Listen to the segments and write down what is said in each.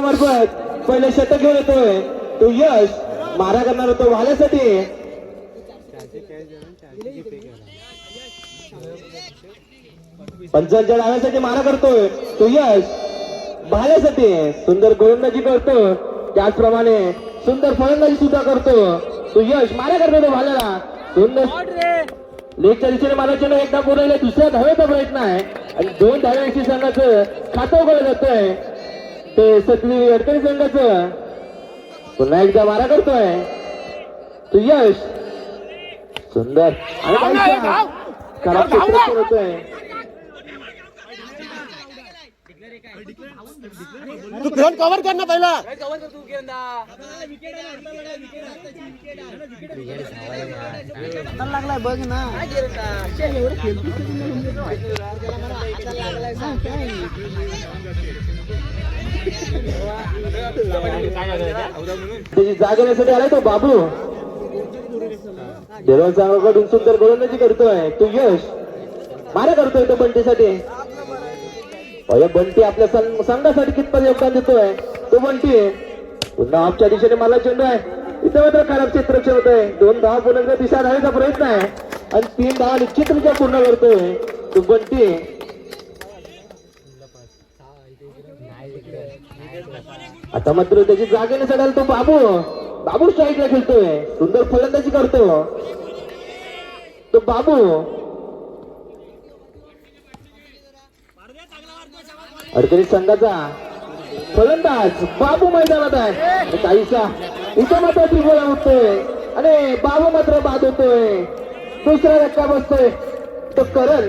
मार्फत पहिले शतक घेऊन येतोय. तो यश मारा करणार होतो वाल्यासाठी पंचांच्या डाव्यासाठी मारा करतोय. तो यश भाल्यासाठी सुंदर गोलंदाजी करतो. त्याचप्रमाणे सुंदर फलंदाजी सुद्धा करतो. तो यश मारा करतो तो भाल्याला सुंदर लेगच्या दिशेने मारायचे एकदा बोलायला दुसऱ्या धावेचा प्रयत्न आहे. आणि दोन धाव्यांशी संघाचं खातं उघडलं जातंय. ते सतवी अडकणी संघाचं. पुन्हा एकदा मारा करतोय. तो यश. सुंदर. होतोय. तू ग्राउंड कव्हर कर ना पहिला. लागलाय बघ ना. त्याची जागा येण्यासाठी आलाय तो बाबू. देरवण संघाकडून सुंदर गोलंदाजी करतोय. तू यश. मारा करतोय तो बंटीसाठी. अरे बंटी आपल्या संघासाठी कितपत योगदान देतोय. तो बंटी. पुन्हा आमच्या दिशेने मला चेंडू आहे. इथे मात्र खराब क्षेत्ररक्षण होत आहे दोन दहा पूर्ण दिशा राहण्याचा प्रयत्न आहे. आणि तीन दहा निश्चितरित्या पूर्ण करतोय. तो बंटी. आता मात्र त्याची जागेने चढायला तो बाबू. बाबू स्ट्राईकला खेळतोय. सुंदर फलंदाजी करतो. तो बाबू. अडचणीत संघाचा फलंदाज बाबू मैदानात आहे. काहीसा इथं मात्र त्रिगोला उठतोय अरे बाबू मात्र बाद होतोय. दुसरा धक्का बसतोय. तो करण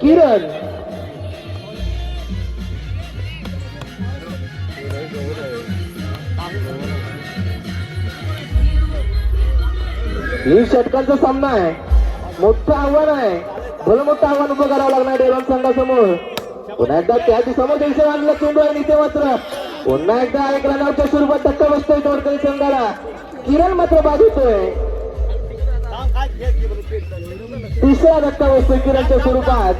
किरण. ही षटकांचा सामना आहे. मोठं आव्हान आहे. भलं मोठं आव्हान उभं करावं लागणार डेरॉन संघासमोर. पुन्हा एकदा त्या समोर द्यायचं आणलं चेंडू आहे इथे मात्र. पुन्हा एकदा एक रनआउटच्या स्वरूपात धक्का बसतोय तोडकरी संघाला. किरण मात्र बाद होतोय तिसरा धक्का बसतोय किरणच्या स्वरूपात.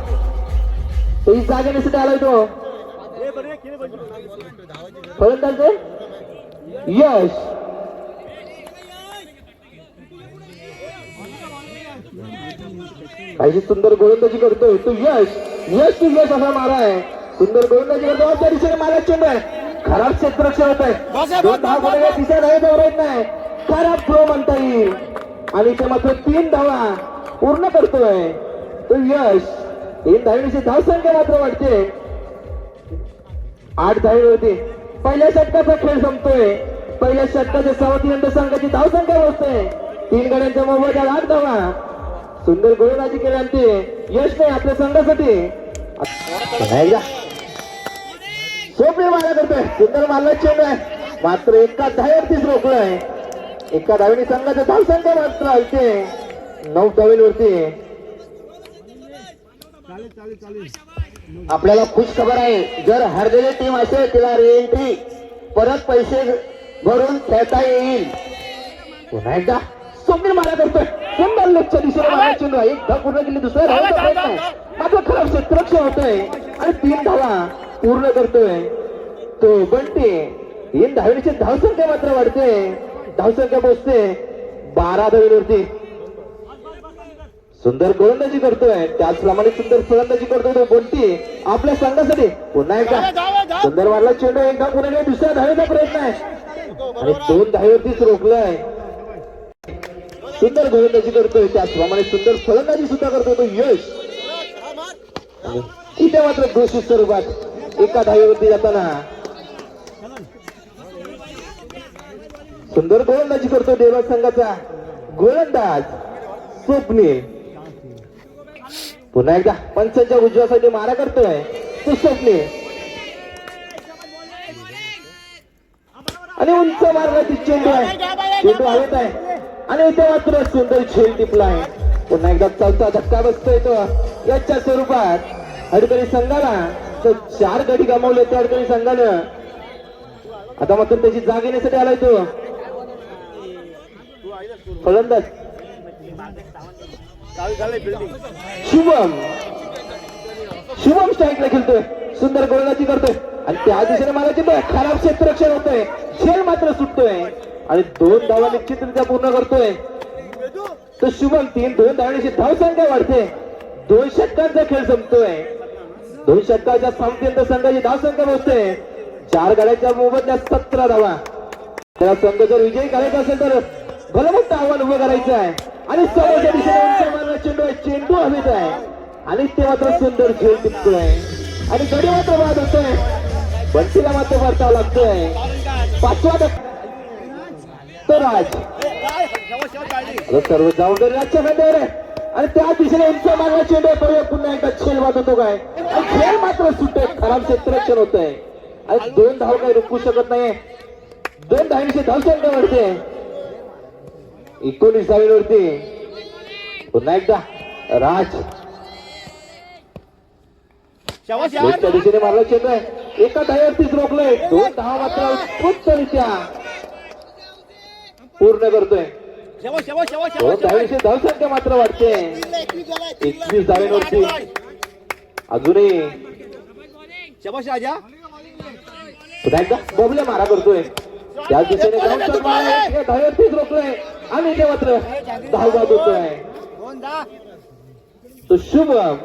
तो ही जागेसाठी आलाय तो. फलंदाज यश. काही सुंदर गोलंदाजी करतोय. तो यश यश तू यश असा मारा आहे. सुंदर गोलंदाजी करतो त्या दिशेने मारा चेंडू आहे. खराब क्षेत्ररक्षण होत आहे. दोन दहा गोळे दिशा नाही दौरायत नाही. खराब थ्रो म्हणता येईल. आणि ते मात्र तीन धावा पूर्ण करतोय. तो यश. तीन धावेची धावसंख्या मात्र वाढते. आठ धावेवरती पहिल्या षटकाचा खेळ संपतोय. पहिल्या षटकाच्या सवतीनंतर संघाची धावसंख्या पोहोचते तीन गड्यांच्या मोबाईल आठ धावा. सुंदर गोलंदाजी ते यश नाही आपल्या संघासाठी. सोपे मारा करतोय. सुंदर मारला चेंड आहे. मात्र एका धावेवरतीच रोखलाय. एका धावेने धाव धावसंख्या मात्र हलते नऊ धावेवरती. आपल्याला खुश खबर आहे. जर हरलेली टीम असेल तिला रिएंट्री परत पैसे भरून खेळता येईल. पुन्हा एकदा. सोपे मारा करतोय. सुंदर लक्ष दिशेने मारा चेंडू आहे. एकदा पूर्ण केली दुसऱ्या धावाचा प्रयत्न मात्र खराब क्षेत्ररक्षण होतोय आणि तीन धावा पूर्ण करतोय. तो बंटी तीन धावेची धावसंख्या मात्र वाढते. धावसंख्या पोचते बारा धावेवरती. सुंदर गोलंदाजी करतोय. त्याचप्रमाणे सुंदर फलंदाजी करतोय तो बंटी. आपल्या संघासाठी पुन्हा एकदा सुंदर मारला चेंडू एकदा पुन्हा दुसऱ्या धावेचा प्रयत्न आहे. आणि दोन धावेवरतीच रोखलाय. सुंदर गोलंदाजी करतोय. त्याचप्रमाणे सुंदर फलंदाजी सुद्धा करतोय तो यश. आणि इथे मात्र घोषित स्वरूपात एका धावेवरती जाताना. सुंदर गोलंदाजी करतो देवराज संघाचा. गोलंदाज स्वप्नील पुन्हा एकदा पंचांच्या उजव्यासाठी मारा करतोय. तो स्वप्नील आणि उंच मार्गाची चेंडू आहे. चेंडू हवेत आहे. आणि इथे मात्र सुंदर झेल टिपलाय पुन्हा एकदा चौथा धक्का बसतोय तो. याच्या स्वरूपात अडकणी संघाला तो चार गडी गमावले त्या अडकणी संघानं. आता मात्र त्याची जाग येण्यासाठी आलाय तो. फलंदाज. शुभम. शुभम स्ट्राईकला खेळतोय. सुंदर गोलंदाजी करतोय. आणि त्या दिशेने मला खराब क्षेत्ररक्षण होतोय. खेळ मात्र सुटतोय. आणि दोन धावा निश्चितरित्या पूर्ण करतोय. तर शुभम तीन दोन धावण्याची धाव संख्या वाढते. दोन षटकांचा खेळ संपतोय. दोन षटकाच्या संपतेंत संघाची धाव संख्या पोहोचते चार गाड्याच्या मोबदल्यात सतरा धावा. त्याला संघ जर विजयी करायचा असेल तर भलं मोठं आव्हान उभं करायचं आहे. आणि समोरच्या दिशेने चेंडू आहे. चेंडू हवेत आहे. आणि ते मात्र सुंदर झेल टिपतोय. आणि गडी मात्र बाद होतोय. बंटीला मात्र परतावा लागतोय. पाचवा धक्का. तो राज आता सर्व जबाबदारी राजच्या खांद्यावर आहे. आणि त्या दिशेने उंच मारला चेंडू आहे. परवा पुन्हा एकदा खेळ वाद होतो काय? आणि खेळ मात्र सुटतोय खराब क्षेत्ररक्षण होत आहे आणि दोन धाव काही रोखू शकत नाही दोन धावीचे धाव संख्या वाढते एकोणीस धावीवरती पुन्हा एकदा. राज. दिशेने मारला चेंडू आहे. एका धाव्यावरतीच रोखलंय. दोन धावा मात्र उत्कृष्टरित्या. पूर्ण करतोय. दोन धावीचे धाव संख्या मात्र वाढते. एकवीस धाव्यांवरती अजूनही. पुन्हा एकदा बबले मारा करतोय. त्या दिशेने धाव्यावरतीच रोखलंय आणि इथे मात्र धावबाद होतोय. तो शुभम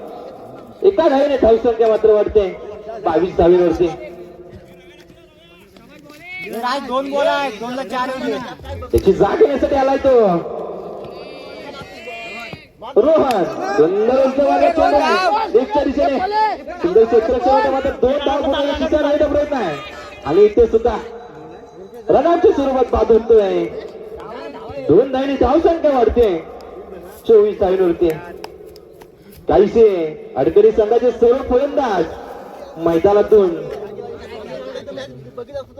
एका धावेने धाव संख्या मात्र वाढते. बावीस धावेवरती दोन दोनला चार त्याची जाग घेण्यासाठी आलाय तो. रोहन सुंदर सुंदर दोन धाव प्रयत्न आहे. आणि इथे सुद्धा. रनाच्या स्वरूपात बाद होतोय दोन धावणी धाव संख्या वाढते. चोवीस धावीवरती. काहीसे अडकरी संघाचे सर्व फलंदाज मैदानातून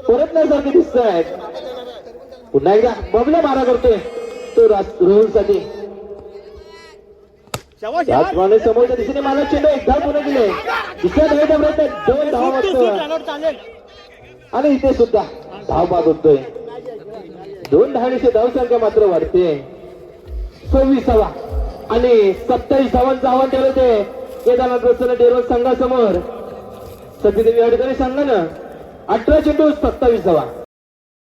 परतण्यासारखे दिसत आहेत पुन्हा एकदा बबल्या मारा करतोय. तो रोहनसाठी समोरच्या दिशेने मला चेंडू एक धाव पुन्हा गेले. दुसऱ्या प्रयत्न दोन धाव आणि इथे सुद्धा धाव बाद होतोय दोन धावणीचे धाव संख्या मात्र वाढते. सव्वीसावा आणि सत्तावीस धावांचं आव्हान ठेवलं ते केदारनाथ प्रसन्न डेरवल संघासमोर. सतीदेवी अडकरी संघानं अठरा चेंडू सत्तावीस धावा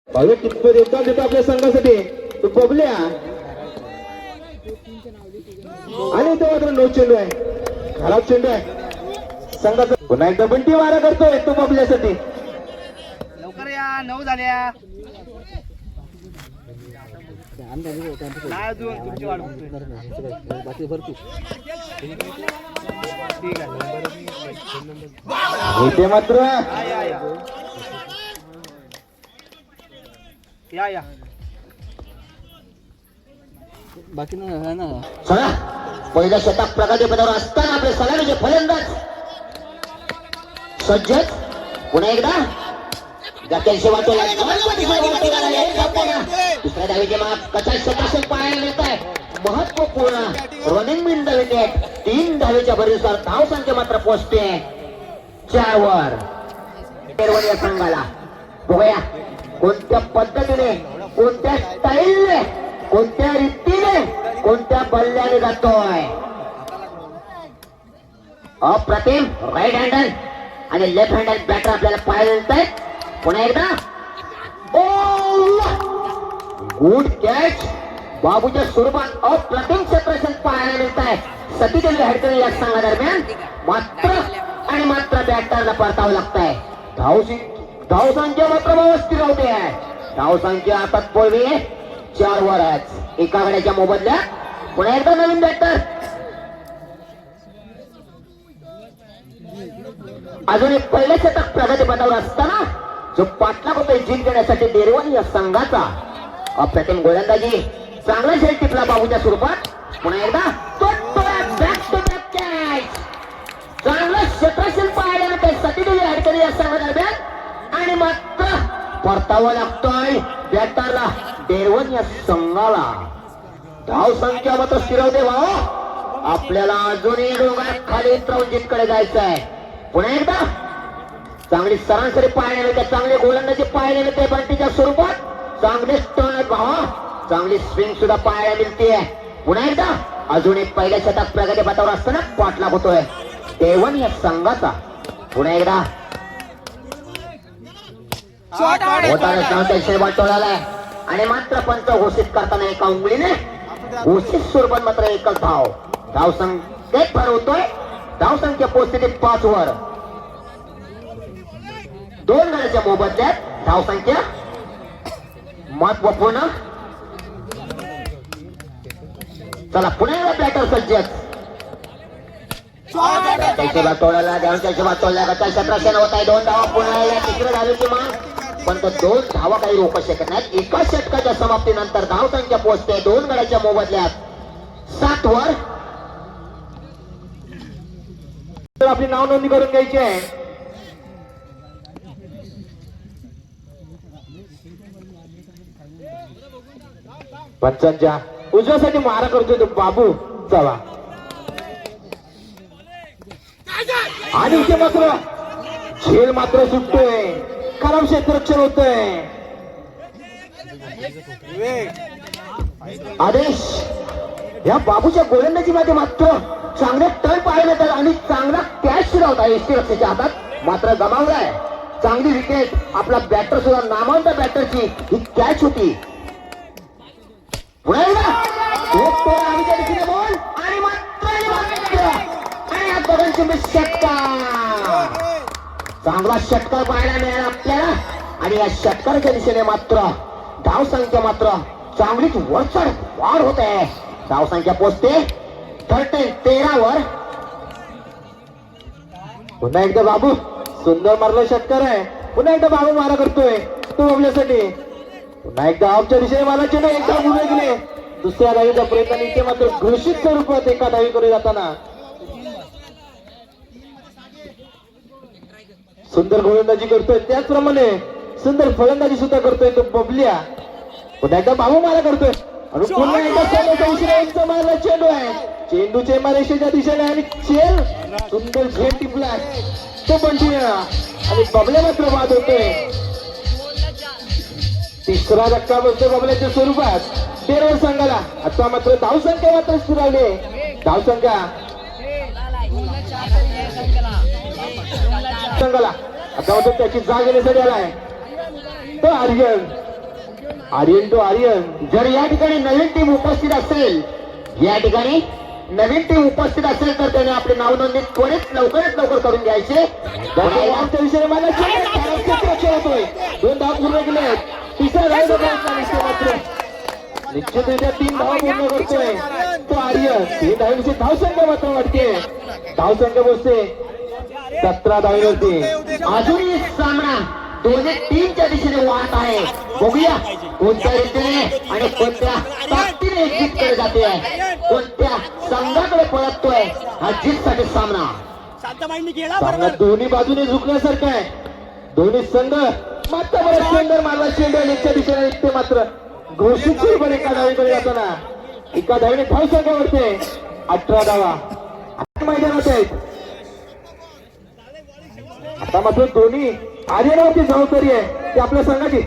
भावे कितपत योगदान देतो आपल्या संघासाठी. तो बबल्या. आणि तो मात्र नऊ चेंडू आहे. खराब चेंडू आहे. संघाचा पुन्हा एकदा बंटी मारा करतोय तो बबल्यासाठी. लवकर या नऊ झाल्या. वाट बघतोय. ठीक आहे मात्र. या या. बाकी ना ना. चला पहिल्या शतक प्रगतीपदावर असताना आपले सलामीचे फलंदाज. सज्जत पुन्हा एकदा. जात्यांशी वाटोला दुसऱ्या डावीचे माप पचास शतक पाहायला मिळत आहे महत्त्वपूर्ण रनिंग बिन धावेचे तीन धावेच्या भरीनुसार धाव संख्या मात्र पोचते चार वर या संघाला बघूया कोणत्या पद्धतीने कोणत्या स्टाईलने कोणत्या रीतीने कोणत्या बल्ल्याने जातोय अप्रतिम राईट हँडल आणि लेफ्ट हँडल बॅटर आपल्याला पाहायला मिळत आहेत पुन्हा एकदा गुड कॅच बाबूच्या स्वरूपात अप्रतिम क्षेत्रक्षण पाहायला मिळत आहे. सतीदेवी हडकरी या संघादरम्यान मात्र आणि मात्र बॅटरला परतावं लागत आहे धावशी धाव संख्या मात्र व्यवस्थित होते. आहे धाव संख्या आता पूर्वी चार वरच. एका गड्याच्या मोबदल्या पुन्हा एकदा नवीन बॅटर अजून एक पहिले शतक प्रगती पदावर असताना जो पाठलाग होतोय जिंक देण्यासाठी डेरवण या संघाचा. अप्रतिम गोलंदाजी. चांगला झेल टिपला बाबूच्या स्वरूपात. पुन्हा एकदा तो बॅक टू बॅक कॅच चांगलं क्षेत्रशील पाहायला मिळतंय सतीदेवी अडकरी या संघादरम्यान. आणि मात्र परतावा लागतोय बॅटरला डेरवण या संघाला. धाव संख्या मात्र स्थिरवते भाऊ. आपल्याला अजूनही डोंगरात खाली उतरवून जितकडे जायचं आहे पुन्हा एकदा चांगली सरासरी पाहायला मिळते चांगले गोलंदाजी पाहायला मिळते बंटीच्या स्वरूपात. चांगले स्टोन भावा. चांगली स्विंग सुद्धा पाहायला मिळते पुन्हा एकदा अजून एक पहिल्या शतक प्रगती पथावर असताना पाठलाग होतोय देवण या संघाचा. पुन्हा एकदा. आणि मात्र पंच घोषित करताना एका उंगलीने घोषित स्वरूपात मात्र एकच धाव. धाव संख्येत ठरवतोय धाव संख्या पोहोचते पाच वर. दोन गड्याच्या मोबदल्यात धाव संख्या महत्त्वपूर्ण चला पुन्हा एकदा बॅटर सज्जत त्याच्या होत आहे दोन धावा पुन्हा एकदा पण तो दोन धावा काही रोखू शकत नाहीत. एका षटकाच्या समाप्तीनंतर धाव संख्या पोहोचते दोन गड्याच्या मोबदल्यात. सात वर. तर आपली नाव नोंदणी करून घ्यायची आहे. पंचांच्या उजव्यासाठी मारा करतोय तो बाबू. चला. आणि इथे मात्र झेल मात्र सुटतोय. खराब क्षेत्रक्षर होतय. आदेश. या बाबूच्या गोलंदाजी मध्ये मात्र चांगले टर्न पाहायला मिळतात आणि चांगला कॅच सुद्धा होता. एस टी रक्षाच्या हातात मात्र गमावलाय. चांगली विकेट आपला बॅटर सुद्धा नामांत बॅटरची ही कॅच होती. एक आमच्या दिशेने आणि मात्र आणि मात्र. आणि या दोघांची षटकार. चांगला षटकार पाहायला मिळाला आपल्याला. आणि या षटकाराच्या दिशेने मात्र धाव संख्या मात्र चांगलीच वरचढ वाढ होत आहे. धाव संख्या पोचते. थर्टीन तेरावर. पुन्हा एकदा बाबू सुंदर मारलं षटकार आहे. पुन्हा एकदा बाबू मारा करतोय. तो आपल्यासाठी. पुन्हा एकदा आमच्या दिशेने मारा चेंडू एकदा उभे गेले. दुसऱ्या धावीचा प्रयत्न इथे मात्र घोषित स्वरूपात एका धावीकडे जाताना. सुंदर गोलंदाजी करतोय. त्याचप्रमाणे सुंदर फलंदाजी सुद्धा करतोय तो बबल्या. पुन्हा एकदा बाबू मारा करतोय. आणि पुन्हा एकदा उशिरा मारला चेंडू आहे. चेंडूचे मारेशेच्या दिशेने आणि चेल. सुंदर झेल टिपला तो पण आणि बबल्या मात्र बाद होतोय. तिसरा धक्का बसतो बबल्याच्या स्वरूपात. तेरवर संघाला. आता मात्र धाव संख्या मात्र स्थिरावली धाव संख्या. संघाला. आता मात्र त्याची जाग येण्यासाठी आलाय. तो आर्यन. आर्यन तो आर्यन. जर या ठिकाणी नवीन टीम उपस्थित असेल या ठिकाणी नवीन टीम उपस्थित असेल तर त्याने आपले नाव नोंदणी त्वरित लवकरात लवकर करून घ्यायचे. दोन धाव पूर्ण केले आहेत. तिसऱ्या धावेचा प्रयत्न निश्चित मात्र. निश्चितरित्या तीन धाव पूर्ण करतोय. तो आर्यन तीन धावेची धाव संख्या मात्र वाढते. धाव संख्या बसते सतरा धावेवरती. अजूनही सामना दोन्ही टीमच्या दिशेने वाहत आहे. बघूया कोणत्या रीतीने आणि कोणत्या ताकदीने एक जीतकडे जाते. कोणत्या संघाकडे पळतोय हा जीतसाठी सामना. दोन्ही बाजूने झुकण्यासारखं आहे. दोन्ही संघ मात्र बरं सुंदर मारला चेंडू आणि एकच्या दिशेने निघते मात्र. घोषित स्वरूपाने एका धावेकडे जाताना. एका धावेने धाव संख्या वाढते अठरा धावा आता मैदानात आहेत. आता मात्र दोन्ही आर्यनावरती जबाबदारी आहे. ती आपल्या संघाची.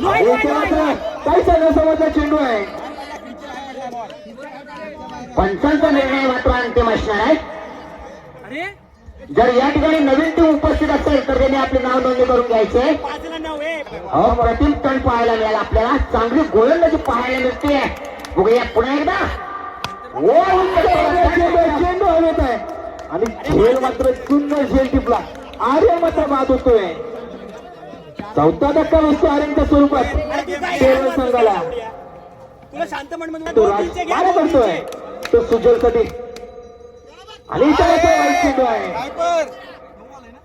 मात्र काही संघासमोरचा चेंडू आहे. पंचांचा निर्णय मात्र अंतिम असणार आहे. जर या ठिकाणी नवीन टीम उपस्थित असेल तर त्यांनी आपले नाव नोंदणी करून घ्यायचे. पाचला नाव आहे पाहायला मिळाला. आपल्याला चांगली गोलंदाजी पाहायला मिळते. बघूया पुन्हा एकदा. चेंडू हवेत आहे. आणि झेल मात्र सुंदर झेल टिपला. आर्य मात्र बाद होतोय. चौथा धक्का बसतो आर्यनच्या स्वरूपात. संघाला. तुला शांत म्हण तो दोन करतोय तो सुजल आणि चेंडू आहे.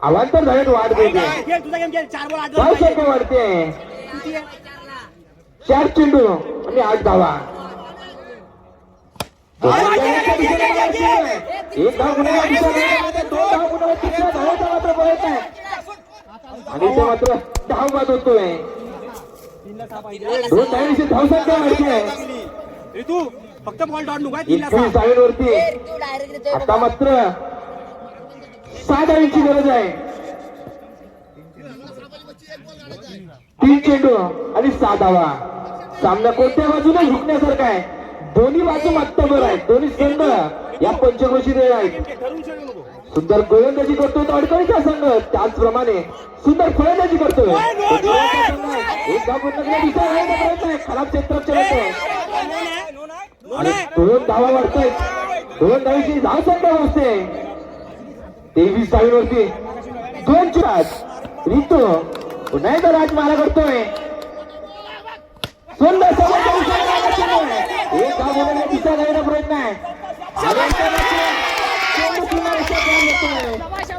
रन पाहिजे. संख्या वाढते? आहे? चार चेंडू आणि आठ धावा. तो संघाच्या दिशेने मारा चेंडू आहे. एक धाव गुन्हा दिशेने दोन धाव गुन्हा तिसऱ्या धावाचा मात्र प्रयत्न आहे आणि ते मात्र धाव बाद होतोय. दोन वाढते ऋतू फक्त बॉल डॉट नको आहे, एकवीस सहा. धावेवरती आता मात्र सहा धावींची गरज आहे. तीन चेंडू आणि सहा धावा सामना कोणत्या बाजूने झुकण्यासारखा आहे? दोन्ही बाजू मागता बरं आहे दोन्ही संघ या पंचक्रोशीत आहेत. सुंदर गोलंदाजी करतोय तो अडचणीचा संघ. त्याचप्रमाणे सुंदर फलंदाजी करतोय. एक धाव आहे. खराब क्षेत्रात आणि दोन धावा वाढतायत. दोन धावीची धाव संख्या वाजते तेवीस धावीवरती दोन चार. रितू पुन्हा एकदा राज मारा करतोय. सुंदर. एक धाव प्रयत्न आहे.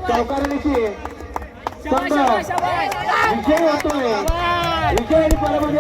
चौकारणीची संघ विजय होतोय. विजय आणि पराभव